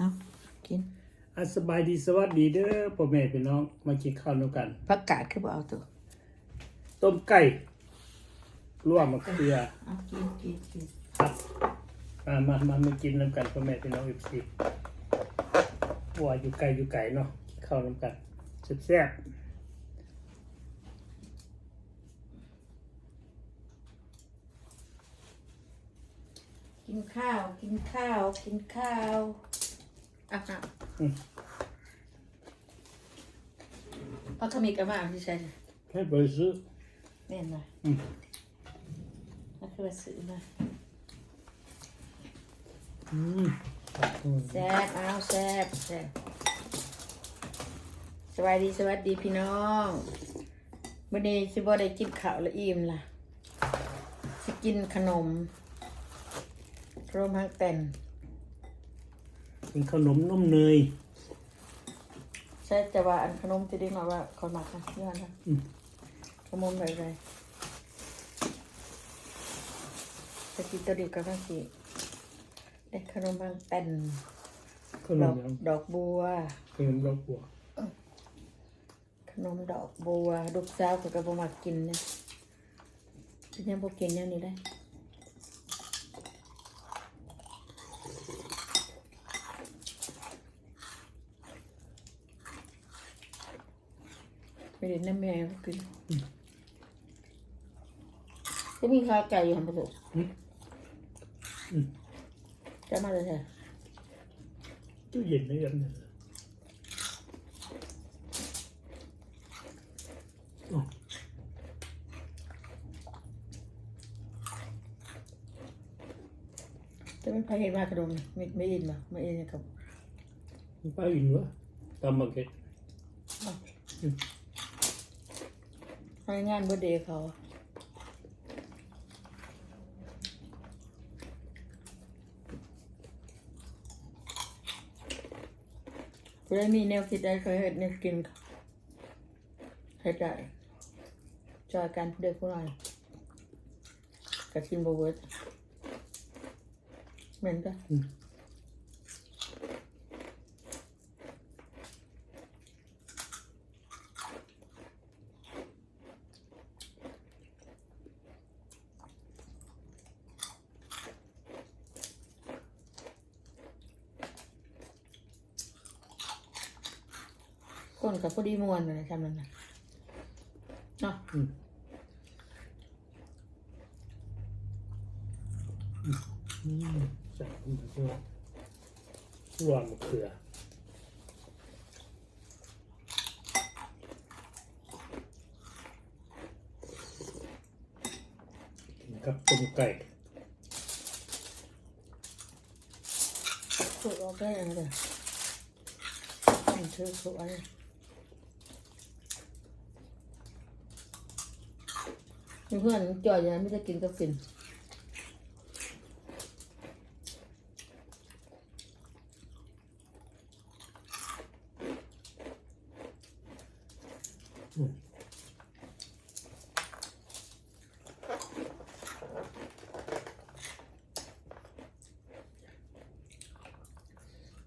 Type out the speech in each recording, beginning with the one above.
เอากินอัสบายดีสวัสดีเด้อพ่อแม่พี่น้องมากินข้าวด้วยกันผักกาดคือบ่เอาตัวต้มไก่ลวกมะเขือเอากินกินกินครับมามามามากินน้ำกันพ่อแม่พี่น้องอีกทีว่าอยู่ไกลอยู่ไกลเนาะกินข้าวน้ำกันแซ่บกินข้าว กินข้าว กินข้าว อะค่ะๆอืม เอาขมิกกันมาที่ใช่ให้บริสุทธิ์แม่นมาอืมนั่นคือว่าซื้อมาอืมขอบคุณแซ่บเอาแซ่บแซ่บสวัสดีสวัสดีพี่น้องวันนี้สิบ่ได้กินข้าวและอิ่มล่ะสิกินขนม โรมฮักเต็น กินขนมนมเนย ใช่แต่ว่าอันขนมที่ได้มาว่าเขามาค่ะย้อนนะอืม ขนมอะไรไรสกินตัวเดียวกันบ้างสิได้ขนมบางเต็นขนดอมกยังดอกบัว ขนมดอกบัวขนมดอกบัวลูกสาวก็กระบมากินเนี่ยเป็นยังพวกกินเนี่ยนี่ได้ เด็นน้ำแม่พวกกินจะมีข้าวไก่อยู่หันประตูจะมาเลยเถอะตู้เย็นไม่ยังเนี่ยอ๋อจะไม่พายเห็นมากขนมไม่ไม่อินมาไม่อินกับมันป้าอิน วะตามมาเก็ตทำงานเบอร์เดย์เขาคุณได้มีแนวคิดได้เคยเห็นแนวกินเฮ็ดได้จอยกันเด็กผู้หน้อยกับกินบเวิร์ดเหมือนกัน ก้นกับพอดีมวนเลยทำนั่นนะเนาะอืมอืมใส่ขึ้นมาด้วยรวมมะเขือกินกับต้มไก่ถูกออกได้ยังไงมันถือถูกอะไร เพื่อนจ่อยอย่างนั้นไม่ได้กินก็กิน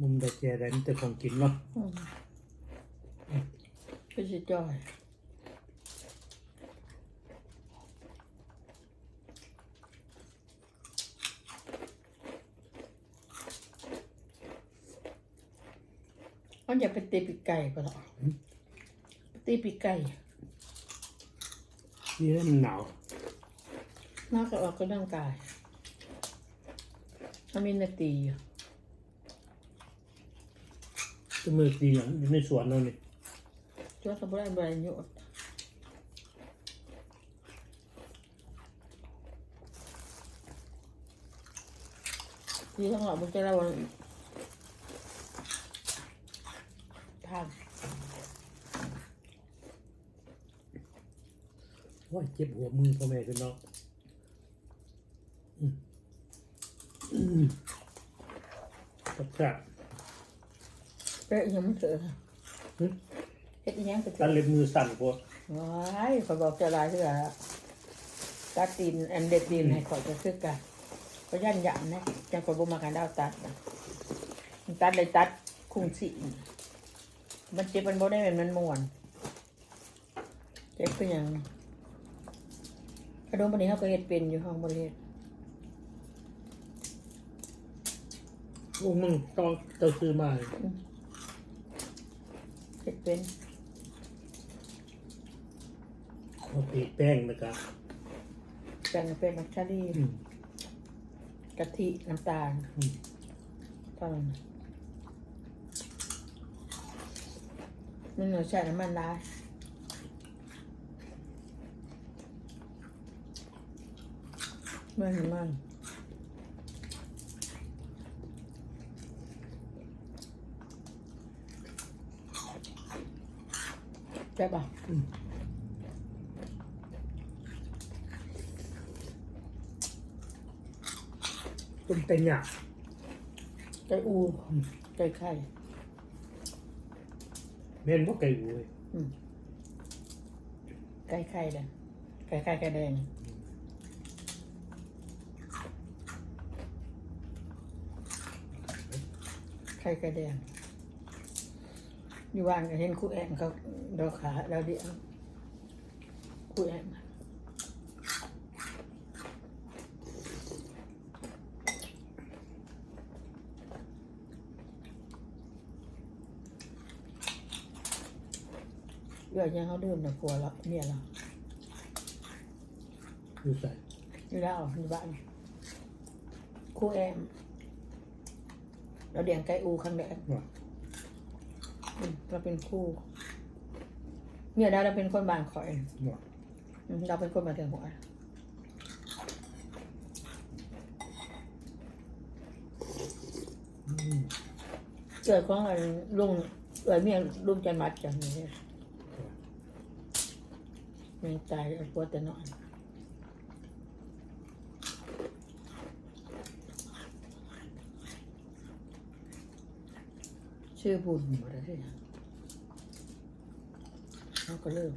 มุมตะแกรงแต่ของกินเนาะอืมก็จะจ่อยมันอยากไป ตีปีกไก่ก็หรอตีปีกไก่นี่ให้มันหนาวนอกจากออกกำลังกายมันมีนาตีอยู่จะมือดีอย่างอยู่ในสวนเราเนี่ยช่วยกับบุได้บริโยชน์ที่ทั้งหลายมันจะเล่าวันทาง ว่าเจ็บหัวมือพ่อแม่พี่น้องอืมอืมกับกาดเอ๊ะยังไม่เจอหึเฮ็ดอีหยังไปเจตัอดเล็บมือสั่นพวกว้ายขอยบอกจะลายเท่าไหร่ละตัดตีนอันเด็ดตีนให้ขอยจะซื้อกันก็ย่านหยามนะจังขอยบ่มากันดาวตัดนะมันตัดเลยตัดคุงสิมันเจ็บมันบ่ได้เป็นมันม่วนเจ็บคือหยังก ระดมปานนี้เขาก็เฮ็ดเป็นอยู่ห้องบริเฮ็ดโอ้มึงต้องเจ้าซื้อมาเฮ็ดเป็นเอาปีแป้งนะครับแบ่งเป็นมักชาลีอืมกะทิน้ำตาลอืมเท่านั้นมันเหนือใส่น้ำมันร้าย มันมันใช่ปะอืมต้มเต็งอะไก่อูไก่ไข่เม่นพวกไก่หูเว้ยไก่ไข่แดงไก่ไข่ไก่แดง ไข่ไก่แดง อยู่บ้านก็เห็นครูแอมเขาดอกขาเราเดียวครูแอมเดี๋ยวยังเขาดื่มนะผัวเราเมียเราดูใส่อยู่แล้วอยู่บ้านครูแอม เราเดียงไก่อูครั้งแรกว่าอืมเราเป็นครู่ เนี่ยเราเป็นคนบางคอยว่าอืมเราเป็นคนมาเถึงหัวอืมเกิดของอะไรลุงเอยเมียลุงจะมัดจังเลยไม่ตายเอาปวดแต่นอน ชื่อบุญหมดเลยเขาก็เริ่ม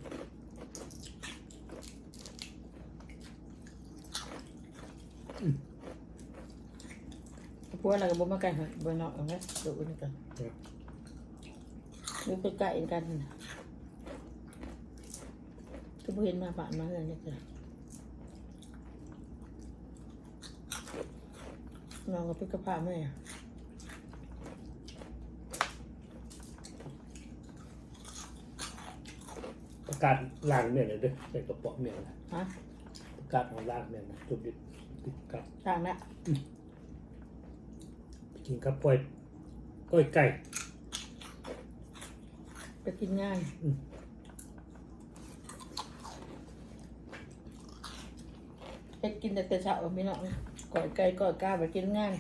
พวกเราก็บ่มากันค่ะบ่เนาะเอาไงดูนี่กันครับดูใกล้ๆกันนะก็บ่เห็นมาบ้านมาเฮือนจักเทื่อน้องก็ไปกับพาแม่ ประกาศล้างเมียนเลยเด้อใส่กระป๋องเมียนนะฮะประกาศของล้างเมียนนะจุดดิบติดกับทางนะกินกับปล่อยก้อยไก่ไปกินง่ายอืมไปกินแต่แต่เช้าพี่น้องก่อยไก่ก่อยกาไปกินง่าย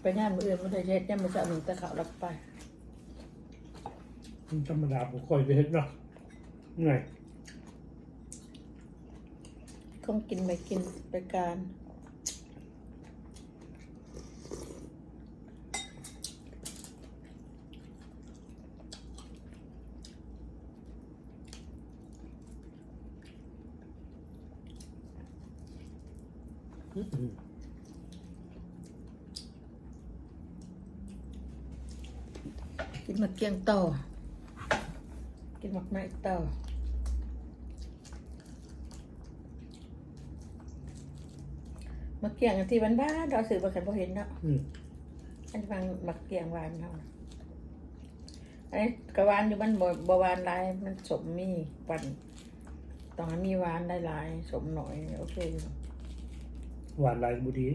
ไปงานมื้ออื่นบ่ได้เฮ็ดยามมื้อเช้าหนึ่งตะขาวรับไปมัน ธรรมดาผมคอยไปเฮ็ดเนาะไงคงกินไปกินไปการอืมกินมะเกียงต่อ กินมะไม้ต่อมะเกียงอันที่บ้านๆเราซื้อมาเคยบ่เห็นเนาะอืมอันนี้ฟังมะเกียงหวานเขาอันนี้กระหวานอยู่บ้านบ่บ่หวานหลายมันสมมีปั่นต้องให้มีหวานหลายๆสมหน่อยโอเคอยู่หวานหลายบุดี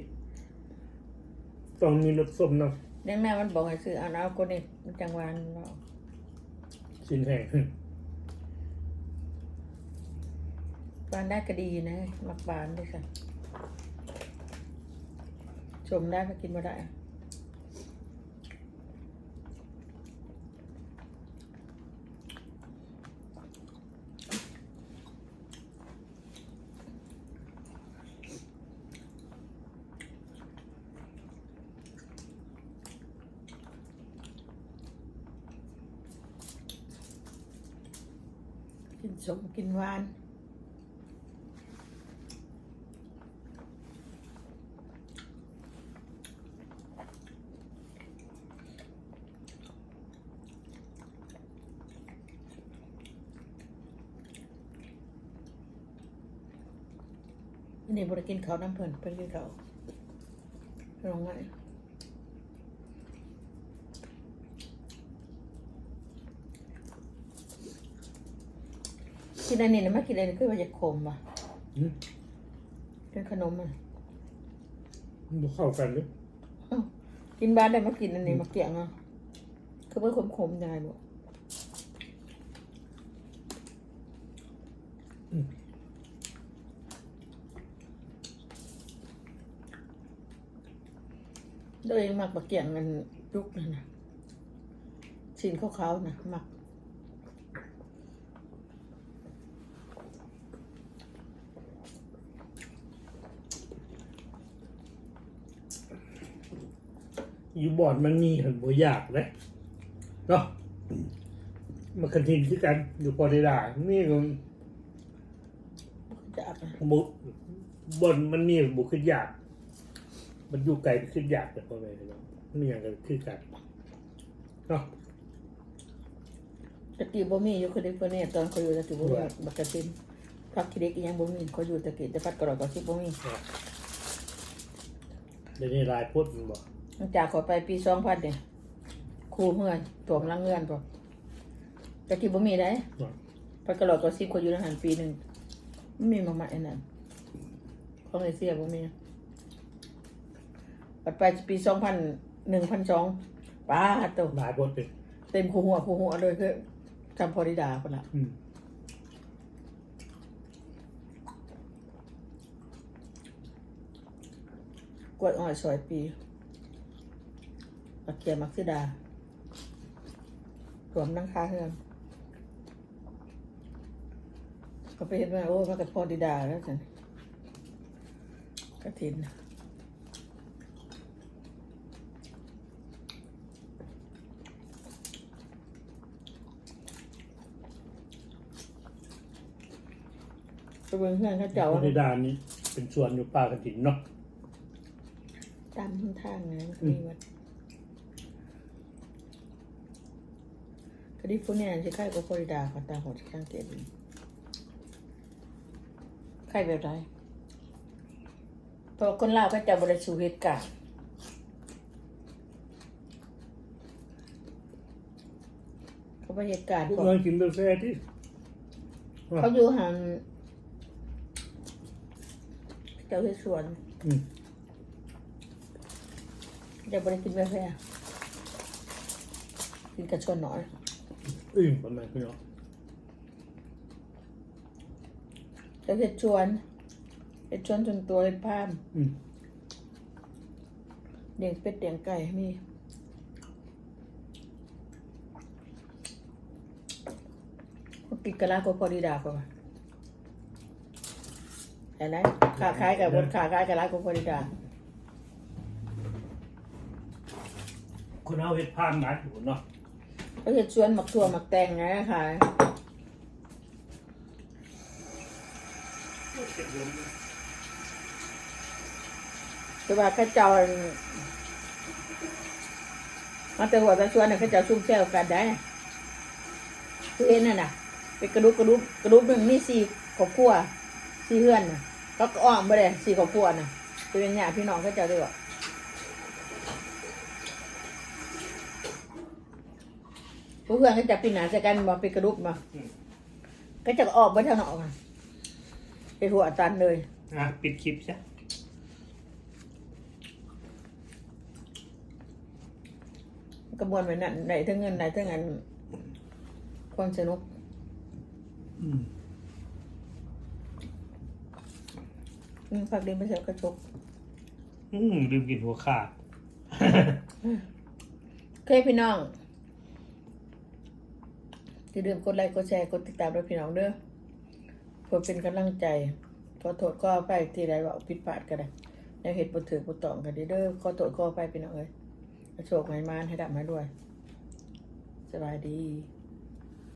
ต้องมีรสส้มเนาะเด็กแม่มันบอกให้ซื้อเอาเอาคนนี้มันจังหวานเนาะ ชิ้นแห้งบ้านได้ก็ดีนะ มักบานด้วยค่ะ ชมได้ก็กินมาได้ สมกินหวานนี่บริกินเขาน้ำเพิ่นเพิ่นกินเขาลงไง กินอันนี้นะมากินอันนี้คือว่าจะขมว่ะอืมเป็นขนมอะมันบ่เข้ากันเลยอ้าวกินบ้านได้มากินอันนี้มาเกี่ยงอะคือว่าขมๆยังไงลูกโดยมักมาเกี่ยงกันยุกนั่นนะสินขาวๆนะมัก อยู่บ่อนมันมีหันบ่ยากเลยเนาะมันคันทินคือกันอยู่พอได้ด่านี่ก็จะอับนะบ่บ่อนมันมีบ่ขึ้นยาก มันอยู่ไกลขึ้นยากแต่พอไปเนาะมันอย่างกันคือกันเนาะตะกี้บ่มีอยู่คือเด็กคนนี้ตอนเขาอยู่ตะกี้บ่มีบักกะตินพักคิเด็กอีหยังบ่มีเขาอยู่ตะกี้แต่พัดกระดอกก็สิบ่มีเดี๋ยวนี้ลายพุทธมันบอกหลัง จากเขอไปปีสองพันเนี่ยครูเมื่อนถ่วงลังเงื่อนพอตะกี้บ่มีได้เนาะพัดกระดอกก็สิบคนอยู่ในหันปีหนึ่งไม่มีมาใหม่อันนั้นของเอเชียบ่มีปัดไปปีสองพันหนึ่งพันสองป้าดโตลายพุทธเป็นเต็มคูหัวคูหัวเลยคือจำพอดีดาคนละอืมกล้วยอ้อยซอยปี มักเขียมักซิดาถวมนั่งคาเฮือนก็ไปเห็นว่าโอ้มันก็พอดีดาแล้วจันกระถินไปเบิ่งเฮือนเขาเจ้าพุทธดานนี้ เป็นส่วนอยู่ป่ากระถินเนาะตามทางนะมันก็มีวัด คดีพวกเนี้จะใครก็ฟลอริดาค่ะตามหัวสังเกตดูใครแบบไรเพราะคนลาวก็จะบริสุทธิ์เหตุการณ์เขาไปเหตุการณ์พวกก่อนน้องกินกาแฟที่เขาอยู่ห่างเจ้าที่สวนอืม จะบริกินกาแฟกินกระชวนหน่อย อึ้งประมาณพี่น้องจะเห็ดชวนเห็ดชวนจนตัวเห็ดพามอืมเลี้ยงเป็ดเลี้ยงไก่มีกินกะลาก็พอดีดาก็ว่าเห็นไหมขาขายกับบนขาขายกะลาก็พอดีดาคนเอาเห็ดพานหลายอยู่เนาะ ก็เห็ดชวนหมักถั่วหมักแตงไงขายแต่ว่าข้าเจ้ามาแต่หัวตะชวนเนี่ยข้าเจ้าซุ่มแซวกันได้คือเอ็นน่ะนะเป็นกระดุกกระดุกกระดุกหนึ่งมีสี่ครอบครัวสี่เพื่อนน่ะก็อ้อมไปเลยสี่ครอบครัวน่ะจะเป็นญาติพี่น้องข้าเจ้าด้วยวะ ผู้เพื่อนก็จะปีนหนาใส่กันมาเป็นกระดุกมาก็จะออกไปทางนอกมาไปหัวตันเลยอะปิดคลิปซะกระบวนไปนั่นไหนทั้งเงินไหนทั้งเงินความสนุกอืมอืมผักดินไม่ใช่กระชกอืมลืมกินหัวขาด เคยพี่น้อง อย่าลืมกดไลค์กดแชร์กดติดตามด้วยพี่น้องเด้อเพื่อเป็นกำลังใจขอโทษก็ไปที่ใดว่าผิดพลาดกันนะในเหตุผลถือผลตองกันเด้อขอโทษก็ไปพี่น้องเอ้ยโชคไม้มานให้ดับมาด้วย สบายดี